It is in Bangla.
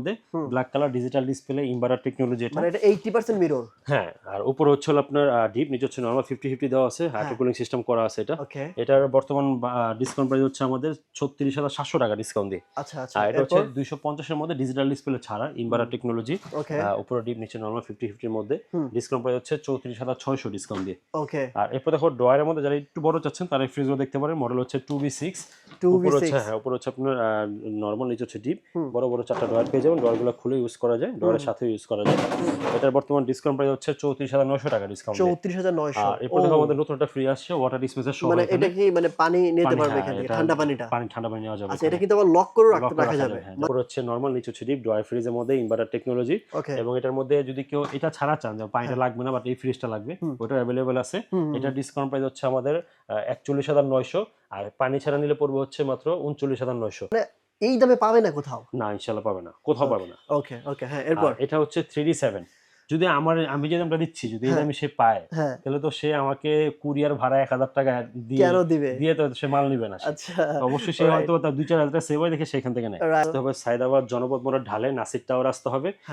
মধ্যে। Black colour digital display inverter technology এটা। মানে এটা এইটটি পার্সেন্ট মিরর হ্যাঁ আর উপরে হচ্ছে আপনার ডিপ নিচে হচ্ছে নর্মাল ফিফটি ফিফটি দেওয়া আছে। হাইড্রো কুলিং সিস্টেম করা আছে এটা। এটার বর্তমান ডিসকাউন্ট প্রাইস হচ্ছে আমাদের ছত্রিশ হাজার সাতশো টাকা ডিসকাউন্ট দিয়ে। আচ্ছা আচ্ছা। আর এটা হচ্ছে এরপর? দুইশো পঞ্চাশের মধ্যে ডিজিটাল ডিসপ্লে ছাড়া ইনভার্টার টেকনোলজি উপরে ডিপ নিচে নর্মাল ফিফটি ফিফটির মধ্যে ডিসকাউন্ট প্রাইস হচ্ছে চৌত্রিশ হাজার ছয়শো ডিসকাউন্ট দিয়ে। ওকে আর এরপর দেখো ড্রয়ারের মধ্যে যারা একটু বড় চাচ্ছেন তারা ফ্রিজগুলো দেখতে পারেন মডেল হচ্ছে two B six two B উপরে হচ্ছে হ্যাঁ উপরে হচ্ছে আপনার নর্মাল নিচে হচ্ছে ডিপ বড় বড় চারটা ড্রয়ার পেয়ে যাবেন ড্রয়ারগুলো খুলে ইউজ করা যায় ড্রয়ারের সাথে ইউজ করা যায়। এটার বর্তমান ডিসকাউন্ট প্রাইস হচ্ছে চৌত্রিশ হাজার নশো টাকা ডিসকাউন্ট চৌত্রিশ হাজার নয়শো। এরপর দেখো আমাদের নতুন একটা ফ্রি আসছে ওয়াটার ডিসপেন্সার সহ মানে এটা কি মানে পানি নিতে পারবে হ্যাঁ, এখান থেকে ঠান্ডা পানিটা? পানি ঠান্ডা পানি নেওয়া যাবে আচ্ছা এটা কিন্তু আবার লক করে রাখতে রাখা যাবে। হ্যাঁ। হচ্ছে নর্মাল নিচে হচ্ছে ডিপ ড্রয়ার ফ্রিজের মধ্যে ইনভার্টার টেকনোলজি এবং এটার মধ্যে যদি কেউ এটা ছাড়া চান যে পানিটা লাগবে না বাট এই ফ্রিজটা লাগবে ওটা অ্যাভেলেবেল আছে। এটা ডিসকাউন্ট প্রাইস হচ্ছে আমাদের একচল্লিশ হাজার নয়শো। আর পানি ছাড়া নিলে পড়বে হচ্ছে মাত্র উনচল্লিশ হাজার নয়শো। এই দামে পাবে না কোথাও? না ইনশাল্লাহ পাবে না। কোথাও পাবে না। ওকে ওকে হ্যাঁ এরপর? এটা হচ্ছে থ্রি ডি সেভেন। যদি আমার আমি যে দামটা দিচ্ছি যদি এই হ্যাঁ। দামে সে পায় হ্যাঁ। তাহলে তো সে আমাকে কুরিয়ার ভাড়া এক হাজার টাকা দিয়ে দিবে? দিয়ে তো সে মাল নিবে না আচ্ছা। অবশ্যই সে হয়তো তার দুই চার হাজার টাকা সেভ হয় দেখে সেখান থেকে নেয়. হবে সাইদাবাদ জনপদ মোড়ের ঢালে নাসির টাওয়ার আসতে হবে।